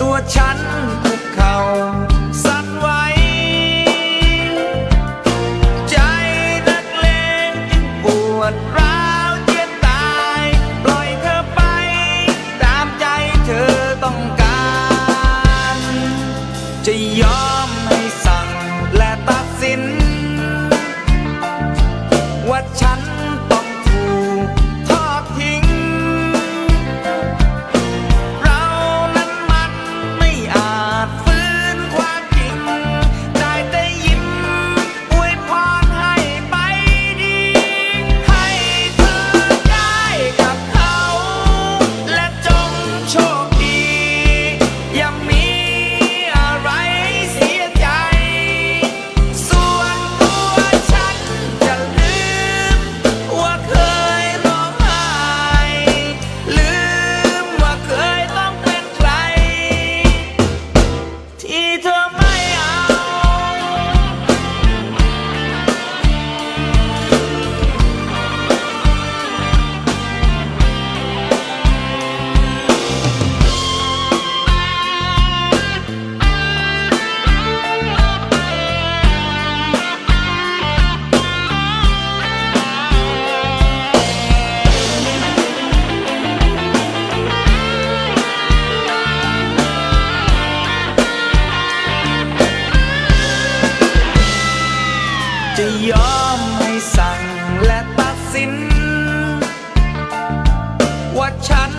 ตัวฉันคุกเขาสั่นไหวใจนักเลงจึงปวดร้าวจีตาย ปล่อยเธอไป ตามใจเธอต้องการ จะยอมให้ จะยอมให้สั่งและตัดสิน ว่าฉัน